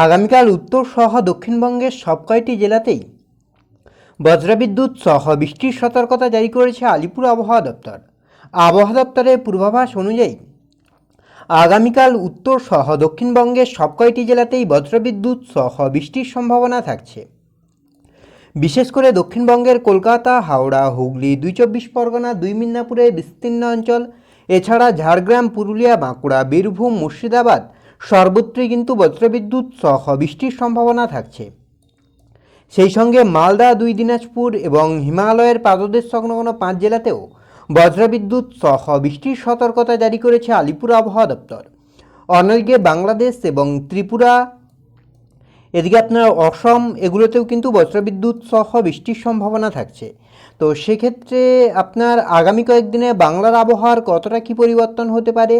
আগামীকাল উত্তর সহ দক্ষিণবঙ্গের সব কয়টি জেলাতেই বজ্রবিদ্যুৎ সহ বৃষ্টির সতর্কতা জারি করেছে আলিপুর আবহাওয়া দপ্তর। আবহাওয়া দপ্তরের পূর্বাভাস অনুযায়ী, আগামীকাল উত্তর সহ দক্ষিণবঙ্গের সব কয়টি জেলাতেই বজ্রবিদ্যুৎ সহ বৃষ্টির সম্ভাবনা থাকছে। বিশেষ করে দক্ষিণবঙ্গের কলকাতা, হাওড়া, হুগলি, দুই চব্বিশ পরগনা, দুই মিদনাপুরের বিস্তীর্ণ অঞ্চল, এছাড়া ঝাড়গ্রাম, পুরুলিয়া, বাঁকুড়া, বীরভূম, মুর্শিদাবাদ সর্বত্রই কিন্তু বজ্রবিদ্যুৎ সহ বৃষ্টির সম্ভাবনা থাকছে। সেই সঙ্গে মালদা, দুই দিনাজপুর এবং হিমালয়ের পাদদেশ সংলগ্ন পাঁচ জেলাতেও বজ্রবিদ্যুৎ সহ বৃষ্টির সতর্কতা জারি করেছে আলিপুর আবহাওয়া দপ্তর। অন্যদিকে বাংলাদেশ এবং ত্রিপুরা এদিকে আপনার অসম এগুলোতেও কিন্তু বজ্রবিদ্যুৎ সহ বৃষ্টির সম্ভাবনা থাকছে। তো সেক্ষেত্রে আপনার আগামী কয়েকদিনে বাংলার আবহাওয়ার কতটা কী পরিবর্তন হতে পারে?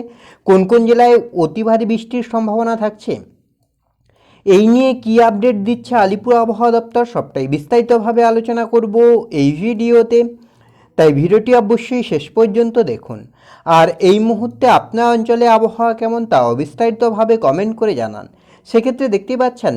কোন কোন জেলায় অতি ভারী বৃষ্টির সম্ভাবনা থাকছে? এই নিয়ে কী আপডেট দিচ্ছে আলিপুর আবহাওয়া দপ্তর সবটাই বিস্তারিতভাবে আলোচনা করব এই ভিডিওতে। তাই ভিডিওটি অবশ্যই শেষ পর্যন্ত দেখুন। আর এই মুহূর্তে আপনার অঞ্চলে আবহাওয়া কেমন তাও বিস্তারিতভাবে কমেন্ট করে জানান। সেক্ষেত্রে দেখতে পাচ্ছেন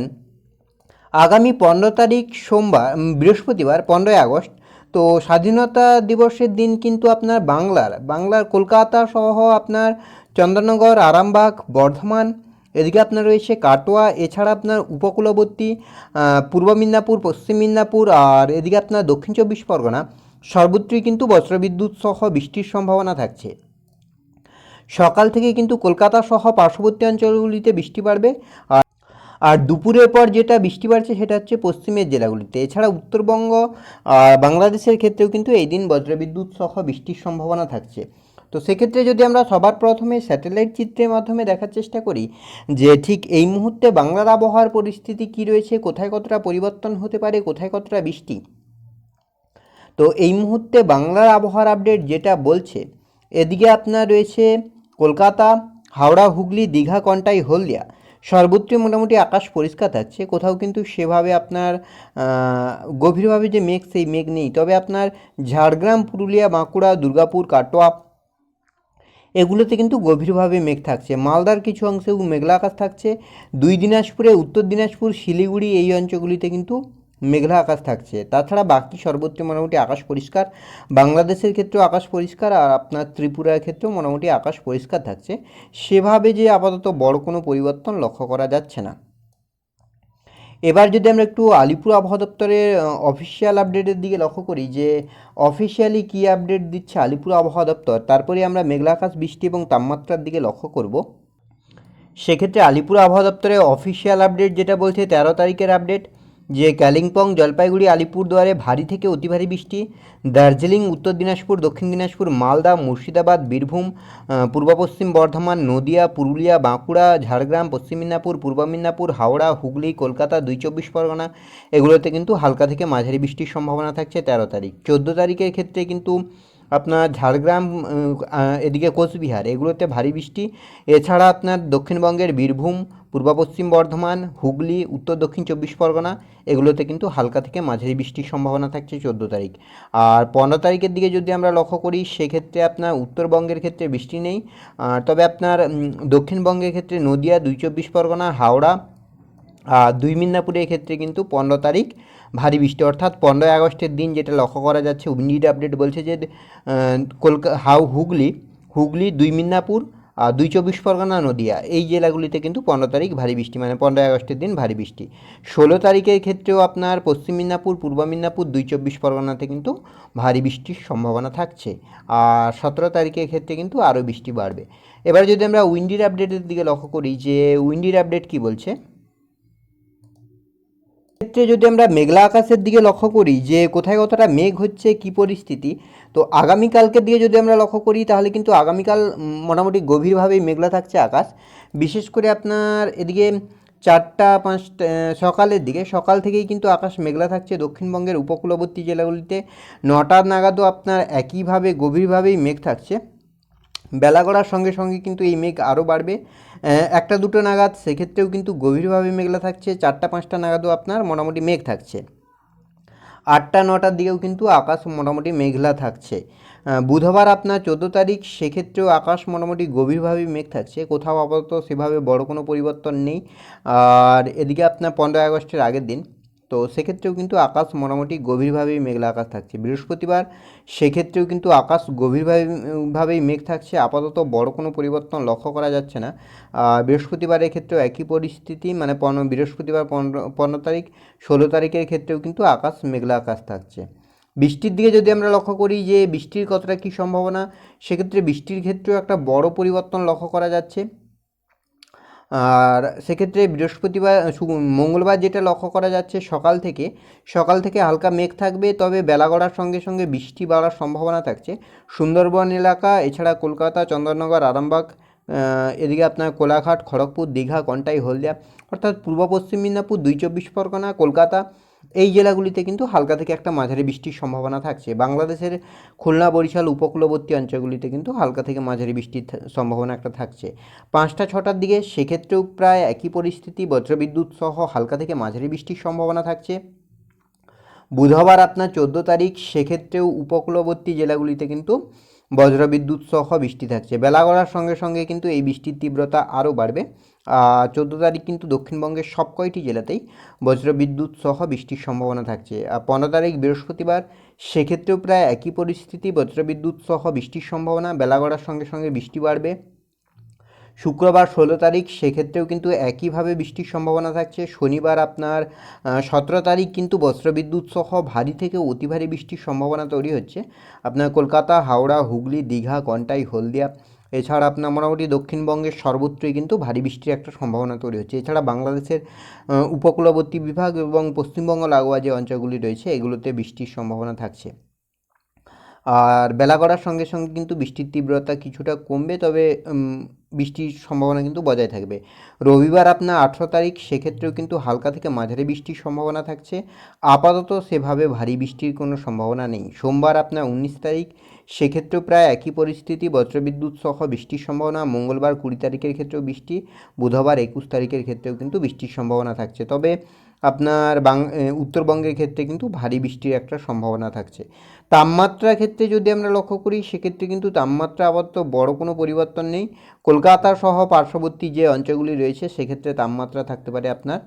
আগামী পনেরো তারিখ সোমবার বৃহস্পতিবার, পনেরোই আগস্ট। তো স্বাধীনতা দিবসের দিন কিন্তু আপনার বাংলার বাংলার কলকাতা সহ আপনার চন্দননগর, আরামবাগ, বর্ধমান, এদিকে আপনার রয়েছে কাটোয়া, এছাড়া আপনার উপকূলবর্তী পূর্ব মিদনাপুর, পশ্চিম মিদনাপুর, আর এদিকে আপনার দক্ষিণ চব্বিশ পরগনা, সর্বত্রই কিন্তু বজ্রবিদ্যুৎ সহ বৃষ্টির সম্ভাবনা থাকছে। সকাল থেকে কিন্তু কলকাতা সহ পার্শ্ববর্তী অঞ্চলগুলিতে বৃষ্টি বাড়বে, আর আর দুপুরের পর যেটা বৃষ্টি বাড়ছে সেটা হচ্ছে পশ্চিমের জেলাগুলিতে। এছাড়া উত্তরবঙ্গ বাংলাদেশের ক্ষেত্রেও কিন্তু এই দিন বজ্রবিদ্যুৎ সহ বৃষ্টির সম্ভাবনা থাকছে। তো সেক্ষেত্রে যদি আমরা সবার প্রথমে স্যাটেলাইট চিত্রের মাধ্যমে দেখার চেষ্টা করি যে ঠিক এই মুহূর্তে বাংলার আবহাওয়ার পরিস্থিতি কী রয়েছে, কোথায় কতটা পরিবর্তন হতে পারে, কোথায় কতটা বৃষ্টি? তো এই মুহূর্তে বাংলার আবহাওয়ার আপডেট যেটা বলছে, এদিকে আপনার রয়েছে কলকাতা, হাওড়া, হুগলি, দীঘা, কন্টাই, হলদিয়া। সর্বত্রই মোটামুটি আকাশ পরিষ্কার থাকছে, কোথাও কিন্তু সেভাবে আপনার গভীরভাবে যে মেঘ, সেই মেঘ নেই। তবে আপনার ঝাড়গ্রাম, পুরুলিয়া, বাঁকুড়া, দুর্গাপুর, কাটোয়া, এগুলোতে কিন্তু গভীরভাবে মেঘ থাকছে। মালদার কিছু অংশেও মেঘলা আকাশ থাকছে। দুই দিনাজপুরে, উত্তর দিনাজপুর, শিলিগুড়ি এই অঞ্চলগুলিতে কিন্তু মেঘলা আকাশ থাকছে। তাছাড়া বাকি সর্বত্র মোটামুটি আকাশ পরিষ্কার। বাংলাদেশের ক্ষেত্রেও আকাশ পরিষ্কার আর আপনার ত্রিপুরার ক্ষেত্রেও মোটামুটি আকাশ পরিষ্কার থাকছে। সেভাবে যে আপাতত বড় কোনো পরিবর্তন লক্ষ্য করা যাচ্ছে না। এবার যদি আমরা একটু আলিপুর আবহাওয়া দপ্তরের অফিসিয়াল আপডেটের দিকে লক্ষ্য করি যে অফিসিয়ালি কী আপডেট দিচ্ছে আলিপুর আবহাওয়া দপ্তর, তারপরে আমরা মেঘলা আকাশ, বৃষ্টি এবং তাপমাত্রার দিকে লক্ষ্য করব। সেক্ষেত্রে আলিপুর আবহাওয়া দপ্তরের অফিসিয়াল আপডেট যেটা বলছে তেরো তারিখের আপডেট যে কালিম্পং, জলপাইগুড়ি, আলিপুরদুয়ারে ভারী থেকে অতি ভারী বৃষ্টি, দার্জিলিং, উত্তর দিনাজপুর, দক্ষিণ দিনাজপুর, মালদা, মুর্শিদাবাদ, বীরভূম পূর্ব পশ্চিম বর্ধমান, নদিয়া, পুরুলিয়া, বাঁকুড়া, ঝাড়গ্রাম, পশ্চিম মিদনাপুর, পূর্ব মিদনাপুর, হাওড়া, হুগলি, কলকাতা, দুই চব্বিশ পরগনা, এগুলোতে কিন্তু হালকা থেকে মাঝারি বৃষ্টির সম্ভাবনা থাকছে তেরো তারিখ। চোদ্দ তারিখের ক্ষেত্রে কিন্তু আপনার ঝাড়গ্রাম এদিকে কোচবিহার, এগুলোতে ভারী বৃষ্টি। এছাড়া আপনার দক্ষিণবঙ্গের বীরভূম, পূর্ব পশ্চিম বর্ধমান, হুগলি, উত্তর দক্ষিণ চব্বিশ পরগনা, এগুলোতে কিন্তু হালকা থেকে মাঝারি বৃষ্টির সম্ভাবনা থাকছে চোদ্দ তারিখ। আর পনেরো তারিখের দিকে যদি আমরা লক্ষ্য করি, সেক্ষেত্রে আপনার উত্তরবঙ্গের ক্ষেত্রে বৃষ্টি নেই। তবে আপনার দক্ষিণবঙ্গের ক্ষেত্রে নদিয়া, দুই চব্বিশ পরগনা, হাওড়া দুই মিদনাপুরের ক্ষেত্রে কিন্তু পনেরো তারিখ ভারী বৃষ্টি, অর্থাৎ পনেরোই আগস্টের দিন যেটা লক্ষ্য করা যাচ্ছে, উইন্ডিড আপডেট বলছে যে কলকাতা হাউ হুগলি হুগলি, দুই মিদনাপুর আর দুই চব্বিশ পরগনা, নদিয়া, এই জেলাগুলিতে কিন্তু পনেরো তারিখ ভারী বৃষ্টি মানে পনেরোই আগস্টের দিন ভারী বৃষ্টি। ষোলো তারিখের ক্ষেত্রেও আপনার পশ্চিম মিদনাপুর, পূর্ব মিদনাপুর, দুই চব্বিশ পরগনাতে কিন্তু ভারী বৃষ্টির সম্ভাবনা থাকছে। আর সতেরো তারিখের ক্ষেত্রে কিন্তু আরও বৃষ্টি বাড়বে। এবার যদি আমরা উইন্ডির আপডেটের দিকে লক্ষ্য করি, যে উইন্ডির আপডেট কী বলছে? ক্ষেত্রে যদি আমরা মেঘলা আকাশের দিকে লক্ষ্য করি যে কোথায় কতটা মেঘ হচ্ছে, কি পরিস্থিতি, তো আগামীকালকের দিকে যদি আমরা লক্ষ্য করি তাহলে কিন্তু আগামীকাল মোটামুটি গভীরভাবেই মেঘলা থাকছে আকাশ। বিশেষ করে আপনার এদিকে চারটা পাঁচটা সকালের দিকে, সকাল থেকেই কিন্তু আকাশ মেঘলা থাকছে দক্ষিণবঙ্গের উপকূলবর্তী জেলাগুলিতে। নটা নাগাদও আপনার একইভাবে গভীরভাবেই মেঘ থাকছে। বেলা গড়ার সঙ্গে সঙ্গে কিন্তু এই মেঘ আরও বাড়বে। একটা দুটো নাগাদ, সেক্ষেত্রেও কিন্তু গভীরভাবে মেঘলা থাকছে, চারটা, পাঁচটা নাগাদও আপনার মোটামুটি মেঘ থাকছে। আটটা, নটার দিকেও কিন্তু আকাশ মোটামুটি মেঘলা থাকছে। বুধবার আপনার চোদ্দ তারিখ, সেক্ষেত্রেও আকাশ মোটামুটি গভীরভাবে মেঘ থাকছে। কোথাও আপাতত সেভাবে বড় কোনো পরিবর্তন নেই। আর এদিকে আপনার পনেরোই আগস্টের আগের দিন। তো সেক্ষেত্রেও কিন্তু আকাশ মোটামুটি গভীরভাবেই মেঘলা আকাশ থাকছে। বৃহস্পতিবার সেক্ষেত্রেও কিন্তু আকাশ গভীরভাবে ভাবেই মেঘ থাকছে। আপাতত বড় কোনো পরিবর্তন লক্ষ্য করা যাচ্ছে না। বৃহস্পতিবারের ক্ষেত্রেও একই পরিস্থিতি মানে পনেরো, বৃহস্পতিবার পনেরো পনেরো তারিখ, ষোলো তারিখের ক্ষেত্রেও কিন্তু আকাশ মেঘলা আকাশ থাকছে। বৃষ্টির দিকে যদি আমরা লক্ষ্য করি যে বৃষ্টির কতটা কী সম্ভাবনা, সেক্ষেত্রে বৃষ্টির ক্ষেত্রেও একটা বড় পরিবর্তন লক্ষ্য করা যাচ্ছে। আর সেক্ষেত্রে বৃহস্পতিবার মঙ্গলবার যেটা লক্ষ্য করা যাচ্ছে সকাল থেকে সকাল থেকে হালকা মেঘ থাকবে, তবে বেলা গড়ার সঙ্গে সঙ্গে বৃষ্টি বাড়ার সম্ভাবনা থাকছে। সুন্দরবন এলাকা, এছাড়া কলকাতা, চন্দননগর, আরামবাগ এদিকে আপনার কোলাঘাট, খড়গপুর, দীঘা, কন্টাই, হলদিয়া, অর্থাৎ পূর্ব পশ্চিম মেদিনীপুর, দুই চব্বিশ পরগনা, কলকাতা এই জেলাগুলিতে কিন্তু হালকা থেকে একটা মাঝারি বৃষ্টির সম্ভাবনা থাকছে। বাংলাদেশের খুলনা, বরিশাল, উপকূলবর্তী অঞ্চলগুলিতে কিন্তু হালকা থেকে মাঝারি বৃষ্টির সম্ভাবনা একটা থাকছে। পাঁচটা, ছটার দিকে সেক্ষেত্রেও প্রায় একই পরিস্থিতি, বজ্রবিদ্যুৎ সহ হালকা থেকে মাঝারি বৃষ্টির সম্ভাবনা থাকছে। বুধবার আপনার চোদ্দ তারিখ, সেক্ষেত্রেও উপকূলবর্তী জেলাগুলিতে কিন্তু বজ্রবিদ্যুৎ সহ বৃষ্টি থাকছে। বেলা গড়ার সঙ্গে সঙ্গে কিন্তু এই বৃষ্টির তীব্রতা আরও বাড়বে। চোদ্দ তারিখ কিন্তু দক্ষিণবঙ্গের সব কয়টি জেলাতেই বজ্রবিদ্যুৎ সহ বৃষ্টির সম্ভাবনা থাকছে। পনেরো তারিখ বৃহস্পতিবার, সেক্ষেত্রেও প্রায় একই পরিস্থিতি, বজ্রবিদ্যুৎ সহ বৃষ্টির সম্ভাবনা, বেলা গড়ার সঙ্গে সঙ্গে বৃষ্টি বাড়বে। শুক্রবার ষোলো তারিখ, সেক্ষেত্রেও কিন্তু একইভাবে বৃষ্টির সম্ভাবনা থাকছে। শনিবার আপনার সতেরো তারিখ কিন্তু বজ্রবিদ্যুৎ সহ ভারী থেকে অতি ভারী বৃষ্টির সম্ভাবনা তৈরি হচ্ছে। আপনার কলকাতা, হাওড়া, হুগলি, দীঘা, কন্টাই, হলদিয়া, এছাড়া আপনার মোটামুটি দক্ষিণবঙ্গের সর্বত্রই কিন্তু ভারী বৃষ্টির একটা সম্ভাবনা তৈরি হচ্ছে। এছাড়া বাংলাদেশের উপকূলবর্তী বিভাগ এবং পশ্চিমবঙ্গ লাগোয়া যে অঞ্চলগুলি রয়েছে, এগুলোতে বৃষ্টির সম্ভাবনা থাকছে। আর বেলা গড়ার সঙ্গে সঙ্গে কিন্তু বৃষ্টির তীব্রতা কিছুটা কমবে, তবে বৃষ্টির সম্ভাবনা কিন্তু বজায় থাকবে। রবিবার আপনার আঠেরো তারিখ, সেক্ষেত্রেও কিন্তু হালকা থেকে মাঝারি বৃষ্টির সম্ভাবনা থাকছে। আপাতত সেভাবে ভারী বৃষ্টির কোনো সম্ভাবনা নেই। সোমবার আপনার উনিশ তারিখ, সেক্ষেত্রেও প্রায় একই পরিস্থিতি, বজ্রবিদ্যুৎ সহ বৃষ্টির সম্ভাবনা। মঙ্গলবার কুড়ি তারিখের ক্ষেত্রেও বৃষ্টি, বুধবার একুশ তারিখের ক্ষেত্রেও কিন্তু বৃষ্টির সম্ভাবনা থাকছে। তবে আপনার বাং উত্তরবঙ্গের ক্ষেত্রে কিন্তু ভারী বৃষ্টির একটা সম্ভাবনা থাকছে। তাপমাত্রার ক্ষেত্রে যদি আমরা লক্ষ্য করি, সেক্ষেত্রে কিন্তু তাপমাত্রা আবার তো বড়ো কোনো পরিবর্তন নেই। কলকাতা সহ পার্শ্ববর্তী যে অঞ্চলগুলি রয়েছে, সেক্ষেত্রে তাপমাত্রা থাকতে পারে আপনার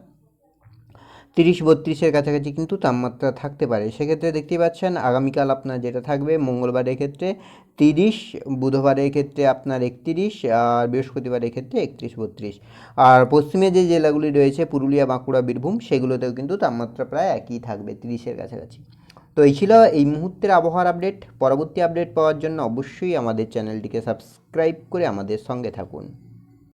তিরিশ বত্রিশের কাছাকাছি কিন্তু তাপমাত্রা থাকতে পারে। সেক্ষেত্রে দেখতেই পাচ্ছেন, আগামীকাল আপনার যেটা থাকবে মঙ্গলবারের ক্ষেত্রে তিরিশ, বুধবারের ক্ষেত্রে আপনার একত্রিশ, আর বৃহস্পতিবারের ক্ষেত্রে একত্রিশ বত্রিশ। আর পশ্চিমে যে জেলাগুলি রয়েছে, পুরুলিয়া, বাঁকুড়া, বীরভূম, সেগুলোতেও কিন্তু তাপমাত্রা প্রায় একই থাকবে তিরিশের কাছাকাছি। তো এই ছিল এই মুহূর্তের আবহাওয়ার আপডেট। পরবর্তী আপডেট পাওয়ার জন্য অবশ্যই আমাদের চ্যানেলটিকে সাবস্ক্রাইব করে আমাদের সঙ্গে থাকুন।